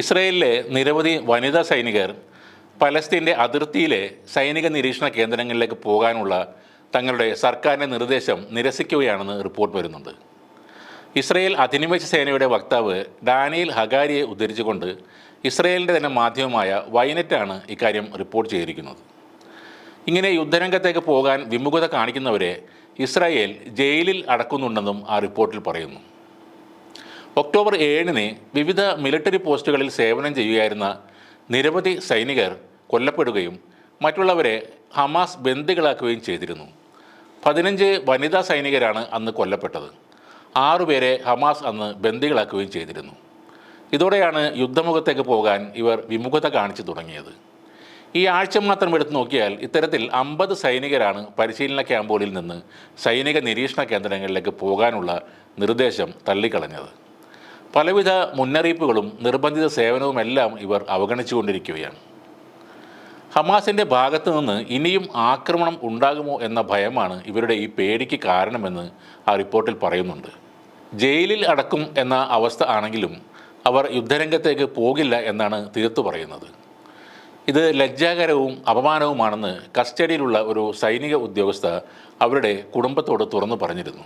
ഇസ്രയേലിലെ നിരവധി വനിതാ സൈനികർ പലസ്തീന്റെ അതിർത്തിയിലെ സൈനിക നിരീക്ഷണ കേന്ദ്രങ്ങളിലേക്ക് പോകാനുള്ള തങ്ങളുടെ സർക്കാരിന്റെ നിർദ്ദേശം നിരസിക്കുകയാണെന്ന് റിപ്പോർട്ട് വരുന്നുണ്ട്. ഇസ്രയേൽ അധിനിവേശ സേനയുടെ വക്താവ് ഡാനിയൽ ഹഗാരിയെ ഉദ്ധരിച്ചുകൊണ്ട് ഇസ്രയേലിന്റെ തന്നെ മാധ്യമമായ വൈനറ്റാണ് ഇക്കാര്യം റിപ്പോർട്ട് ചെയ്തിരിക്കുന്നത്. ഇങ്ങനെ യുദ്ധരംഗത്തേക്ക് പോകാൻ വിമുഖത കാണിക്കുന്നവരെ ഇസ്രായേൽ ജയിലിൽ അടക്കുന്നുണ്ടെന്നും ആ റിപ്പോർട്ടിൽ പറയുന്നു. ഒക്ടോബർ ഏഴിന് വിവിധ മിലിറ്ററി പോസ്റ്റുകളിൽ സേവനം ചെയ്യുകയായിരുന്ന നിരവധി സൈനികർ കൊല്ലപ്പെടുകയും മറ്റുള്ളവരെ ഹമാസ് ബന്ദികളാക്കുകയും ചെയ്തിരുന്നു. പതിനഞ്ച് വനിതാ സൈനികരാണ് അന്ന് കൊല്ലപ്പെട്ടത്. ആറുപേരെ ഹമാസ് അന്ന് ബന്ദികളാക്കുകയും ചെയ്തിരുന്നു. ഇതോടെയാണ് യുദ്ധമുഖത്തേക്ക് പോകാൻ ഇവർ വിമുഖത കാണിച്ചു തുടങ്ങിയത്. ഈ ആഴ്ച മാത്രം എടുത്തു നോക്കിയാൽ ഇത്തരത്തിൽ അമ്പത് സൈനികരാണ് പരിശീലന ക്യാമ്പുകളിൽ നിന്ന് സൈനിക നിരീക്ഷണ കേന്ദ്രങ്ങളിലേക്ക് പോകാനുള്ള നിർദ്ദേശം തള്ളിക്കളഞ്ഞത്. പലവിധ മുന്നറിയിപ്പുകളും നിർബന്ധിത സേവനവുമെല്ലാം ഇവർ അവഗണിച്ചുകൊണ്ടിരിക്കുകയാണ്. ഹമാസിന്റെ ഭാഗത്തു നിന്ന് ഇനിയും ആക്രമണം ഉണ്ടാകുമോ എന്ന ഭയമാണ് ഇവരുടെ ഈ പേടിക്ക് കാരണമെന്ന് ആ റിപ്പോർട്ടിൽ പറയുന്നുണ്ട്. ജയിലിൽ അടക്കും എന്ന അവസ്ഥ ആണെങ്കിലും അവർ യുദ്ധരംഗത്തേക്ക് പോകില്ല എന്നാണ് തീർത്തു പറയുന്നത്. ഇത് ലജ്ജാകരവും അപമാനവുമാണെന്ന് കസ്റ്റഡിയിലുള്ള ഒരു സൈനിക ഉദ്യോഗസ്ഥ അവരുടെ കുടുംബത്തോട് തുറന്നു പറഞ്ഞിരുന്നു.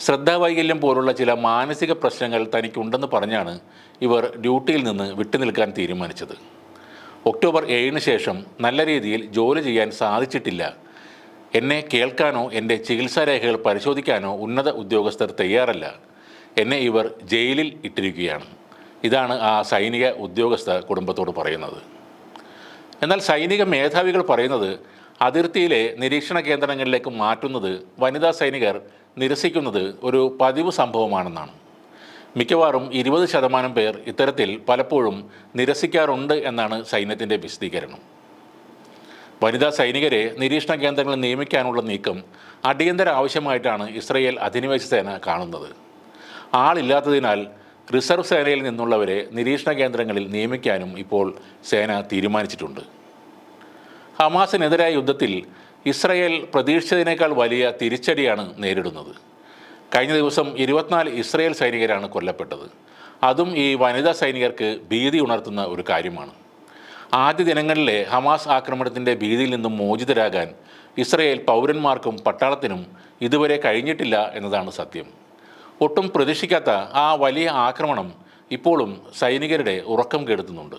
ശ്രദ്ധാവൈകല്യം പോലുള്ള ചില മാനസിക പ്രശ്നങ്ങൾ തനിക്കുണ്ടെന്ന് പറഞ്ഞാണ് ഇവർ ഡ്യൂട്ടിയിൽ നിന്ന് വിട്ടുനിൽക്കാൻ തീരുമാനിച്ചത്. ഒക്ടോബർ ഏഴിന് ശേഷം നല്ല രീതിയിൽ ജോലി ചെയ്യാൻ സാധിച്ചിട്ടില്ല. എന്നെ കേൾക്കാനോ എന്റെ ചികിത്സാരേഖകൾ പരിശോധിക്കാനോ ഉന്നത ഉദ്യോഗസ്ഥർ തയ്യാറല്ല. എന്നെ ഇവർ ജയിലിൽ ഇട്ടിരിക്കുകയാണ്. ഇതാണ് ആ സൈനിക ഉദ്യോഗസ്ഥ കുടുംബത്തോട് പറയുന്നത്. എന്നാൽ സൈനിക മേധാവികൾ പറയുന്നത് അതിർത്തിയിലെ നിരീക്ഷണ കേന്ദ്രങ്ങളിലേക്ക് മാറ്റുന്നത് വനിതാ സൈനികർ നിരസിക്കുന്നത് ഒരു പതിവ് സംഭവമാണെന്നാണ്. മിക്കവാറും ഇരുപത് ശതമാനം പേർ ഇത്തരത്തിൽ പലപ്പോഴും നിരസിക്കാറുണ്ട് എന്നാണ് സൈന്യത്തിന്റെ വിശദീകരണം. വനിതാ സൈനികരെ നിരീക്ഷണ കേന്ദ്രങ്ങളിൽ നിയമിക്കാനുള്ള നീക്കം അടിയന്തര ആവശ്യമായിട്ടാണ് ഇസ്രയേൽ അധിനിവേശ സേന കാണുന്നത്. ആളില്ലാത്തതിനാൽ റിസർവ് സേനയിൽ നിന്നുള്ളവരെ നിരീക്ഷണ കേന്ദ്രങ്ങളിൽ നിയമിക്കാനും ഇപ്പോൾ സേന തീരുമാനിച്ചിട്ടുണ്ട്. ഹമാസിനെതിരായ യുദ്ധത്തിൽ ഇസ്രയേൽ പ്രതീക്ഷിച്ചതിനേക്കാൾ വലിയ തിരിച്ചടിയാണ് നേരിടുന്നത്. കഴിഞ്ഞ ദിവസം ഇരുപത്തിനാല് ഇസ്രയേൽ സൈനികരാണ് കൊല്ലപ്പെട്ടത്. അതും ഈ വനിതാ സൈനികർക്ക് ഭീതി ഉണർത്തുന്ന ഒരു കാര്യമാണ്. ആദ്യ ദിനങ്ങളിലെ ഹമാസ് ആക്രമണത്തിന്റെ ഭീതിയിൽ നിന്നും മോചിതരാകാൻ ഇസ്രയേൽ പൗരന്മാർക്കും പട്ടാളത്തിനും ഇതുവരെ കഴിഞ്ഞിട്ടില്ല എന്നതാണ് സത്യം. ഒട്ടും പ്രതീക്ഷിക്കാത്ത ആ വലിയ ആക്രമണം ഇപ്പോഴും സൈനികരുടെ ഉറക്കം കെടുത്തുന്നുണ്ട്.